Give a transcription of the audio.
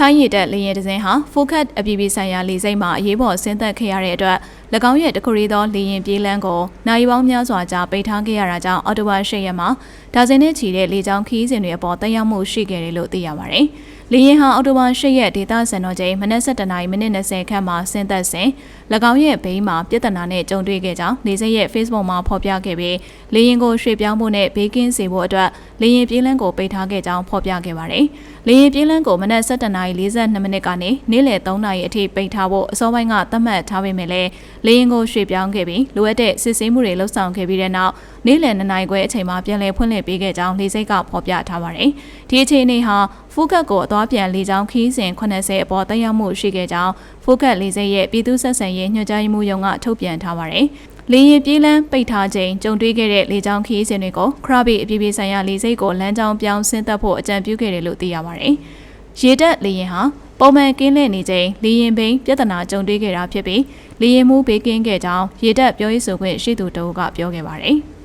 ထိုင်းရည်တက်လေယာဉ်တစ်စင်းဟာဖိုကတ်အပြည်ပြည်ဆိုင်ရာလေဆိပ်မှာအရေးပေါ်ဆင်းသက်ခဲ့ရတဲ့အတွက်၎င်းရဲ့တခုရီသောလေယာဉ်ပြေးလမ်းကိုနိုင်ပေါင်းများစွာကြာပိတ်ထားခဲ့ရတာကြောင့်အော်တိုဘာ၈ရက်မှာဒါဇင်နဲ့ချီတဲ့လေကြောင်းခီးစဉ်တွေအပေါ်တက်ရောက်မှုရှိခဲ့တယ်လို့သိရပါတယ်။ လေယာဉ်ဟာအော်တိုဘာ၈ရက်ဒေသစံတော်ချိန်မနက်7:00နာရီမိနစ်20ခန့်မှာဆင်းသက်စဉ်၎င်းရဲ့ဘေးမှာပြဿနာနဲ့ကြုံတွေ့ခဲ့ကြောင်းလေဆိပ်ရဲ့ Facebook မှာဖော်ပြခဲ့ပြီးလေယာဉ်ကိုရွှေ့ပြောင်းဖို့နဲ့ဘေးကင်းစေဖို့အတွက်လေယာဉ်ပြေးလမ်းကိုပိတ်ထားခဲ့ကြောင်းဖော်ပြခဲ့ပါတယ်။လေယာဉ်ပြေးလမ်းကိုမနက်7:42မိနစ်ကနေနေ့လယ်3နာရီအထိပိတ်ထားဖို့အစောပိုင်းကသတ်မှတ်ထားပေမဲ့လည်းလေယာဉ်ကိုရွှေ့ပြောင်းခဲ့ပြီးလိုအပ်တဲ့စစ်ဆေးမှုတွေလှုပ်ဆောင်ခဲ့ပြီးတဲ့နောက်နေ့လယ်2နာရီခွဲအချိန်မှာပြန်လည်ဖွင့်လှစ်ပေးခဲ့ကြောင်းလေဆိပ်ကဖော်ပြထားပါတယ်။ဒီအခြေအနေဟာဖူးကတ်ကိုအသွားပြန်လေကြောင်းခီးစဉ်80အပေါ်တက်ရောက်မှုရှိခဲ့ကြောင်းဖူးကတ်လေဆိပ်ရဲ့ပြည်သူ့ဆက်ဆံရေးညွှန်ကြားရေးမှူးရုံးကထုတ်ပြန်ထားပါတယ်။လေရင်ပြေးလန်းပိတ်ထားချိန်ကြုံတွေ့ခဲ့တဲ့လေကြောင်းခီးစဉ်တွေကိုခရဘီအပြည်ပြည်ဆိုင်ရာလေဆိပ်ကိုလမ်းကြောင်းပြောင်းဆင်းသက်ဖို့အကြံပြုခဲ့တယ်လို့သိရပါတယ်။ရေတပ်လေရင်ဟာပုံမှန်ကင်းလှည့်နေချိန်လေရင်ဘိန်းပြဿနာကြုံတွေ့ခဲ့တာဖြစ်ပြီးလေရင်မှုဘေးကင်းခဲ့ကြောင်းရေတပ်ပြောရေးဆိုခွင့်ရှိသူတို့ကပြောခဲ့ပါတယ်။